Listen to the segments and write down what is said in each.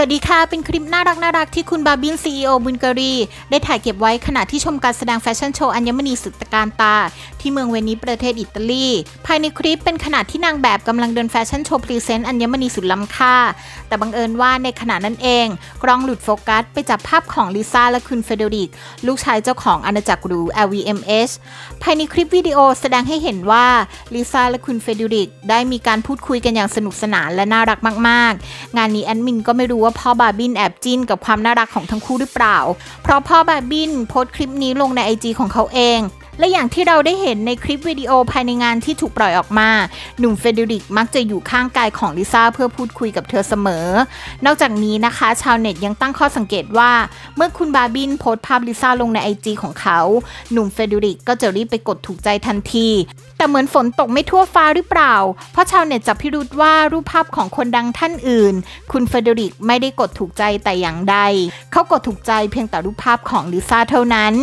วัสดีค่ะ เป็นคลิปน่ารักน่ารักที่คุณบาบินซีอบุญการี ได้ถ่ายเก็บไว้ขณะที่ชมการแสดงแฟชั่นโชว์อัญมณีสุดตการตา ที่เมืองเวนิสประเทศอิตาลี ภายในคลิปเป็นขณะที่นางแบบกำลังเดินแฟชั่นโชว์พรีเซนต์อัญมณีสุดล้ำค่า แต่บังเอิญว่าในขณะนั้นเอง กล้องหลุดโฟกัส ไปจับภาพของลิซ่าและคุณเฟเดริก ลูกชายเจ้าของอาณาจักรหรู LVMH ภายในคลิปวิดีโอแสดงให้เห็นว่าลิซ่าและคุณเฟเดริกได้มีการพูดคุยกันอย่างสนุกสนานและน่ารักมาก ๆ งานนี้แอดมินก็ไม่รู้ว่าพ่อบาบินแอบจิ้นกับความน่ารักของทั้งคู่หรือเปล่า เพราะพ่อบาบินโพสต์คลิปนี้ลงในไอจีของเขาเอง และอย่างที่เราได้เห็นในคลิปวิดีโอภายในงานที่ถูกปล่อยออกมา หนุ่มเฟเดริกมักจะอยู่ข้างกายของลิซ่าเพื่อพูดคุยกับเธอเสมอ นอกจากนี้นะคะ ชาวเน็ตยังตั้งข้อสังเกตว่า เมื่อคุณบาร์บินโพสต์ภาพลิซ่าลงใน IG ของเขา หนุ่มเฟเดริกก็จะรีบไปกดถูกใจทันที แต่เหมือนฝนตกไม่ทั่วฟ้าหรือเปล่า เพราะชาวเน็ตจับพิรุษว่ารูปภาพของคนดังท่านอื่น คุณเฟเดริกไม่ได้กดถูกใจแต่อย่างใด เขากดถูกใจเพียงแต่รูปภาพของลิซ่าเท่านั้น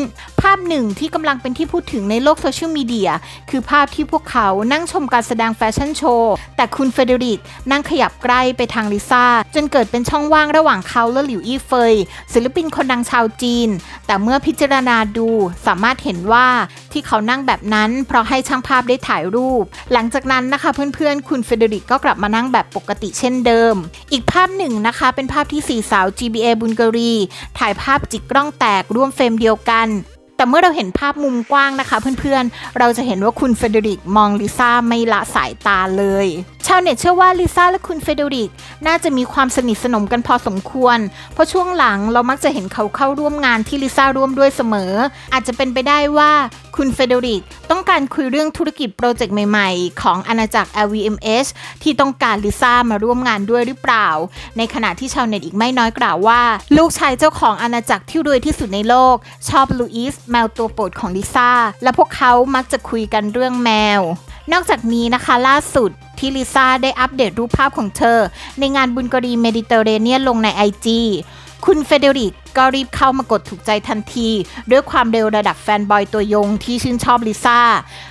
าพหนึ่งที่กำลังเป็นที่พูดถึงในโลกโซเชียลมีเดียคือภาพที่พวกเขานั่งชมการแสดงแฟชั่นโชว์ แต่คุณเฟเดริกนั่งขยับใกล้ไปทางลิซ่า จนเกิดเป็นช่องว่างระหว่างเขาและหลิวอี้เฟย ศิลปินคนดังชาวจีน แต่เมื่อพิจารณาดูสามารถเห็นว่าที่เขานั่งแบบนั้น เพราะให้ช่างภาพได้ถ่ายรูป หลังจากนั้นนะคะเพื่อนๆ คุณเฟเดริกก็กลับมานั่งแบบปกติเช่นเดิม อีกภาพหนึ่งนะคะเป็นภาพที่สี่สาว GBA บุลการีถ่ายภาพจิกกล้องแตกร่วมเฟรมเดียวกัน แต่เมื่อเราเห็นภาพมุมกว้างนะคะ เพื่อนๆ เราจะเห็นว่าคุณเฟเดริกมองลิซ่าไม่ละสายตาเลย ชาวเน็ตเชื่อว่าลิซ่าและคุณเฟเดริกน่าจะมีความสนิทสนมกันพอสมควร เพราะช่วงหลังเรามักจะเห็นเขาเข้าร่วมงานที่ลิซ่าร่วมด้วยเสมอ อาจจะเป็นไปได้ว่า คุณเฟเดริกต้องการคุยเรื่องธุรกิจโปรเจกต์ใหม่ๆ ของอาณาจักร LVMH ที่ต้องการลิซ่ามาร่วมงานด้วยหรือเปล่า ในขณะที่ชาวเน็ตอีกไม่น้อยกล่าวว่า ลูกชายเจ้าของอาณาจักรที่รวยที่สุดในโลก ชอบลูอิสแมวตัวโปรดของลิซ่า และพวกเขามักจะคุยกันเรื่องแมว นอกจากนี้นะคะล่าสุดที่ลิซ่าได้อัปเดตรูปภาพของเธอ ในงานบุญกรีเมดิเตอร์เรเนียนลงใน IG คุณเฟเดริกก็รีบเข้ามากดถูกใจทันที ด้วยความเร็วระดับแฟนบอยตัวยงที่ชื่นชอบลิซ่า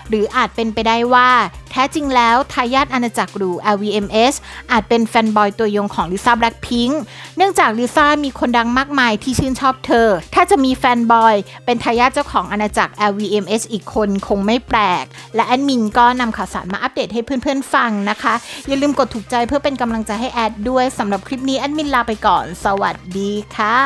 หรืออาจเป็นไปได้ว่า แท้จริงแล้วทายาทอาณาจักรหรู LVMH อาจเป็นแฟนบอยตัวยงของลิซ่าแบล็คพิงค์เนื่องจากลิซ่ามีคนดังมากมายที่ชื่นชอบเธอ ถ้าจะมีแฟนบอย เป็นทายาทเจ้าของอาณาจักร LVMH อีกคนคงไม่แปลก และแอดมินก็นำข่าวสารมาอัปเดตให้เพื่อนๆฟังนะคะ อย่าลืมกดถูกใจเพื่อเป็นกำลังใจให้แอดด้วยสำหรับคลิปนี้แอดมินลาไปก่อน สวัสดีค่ะ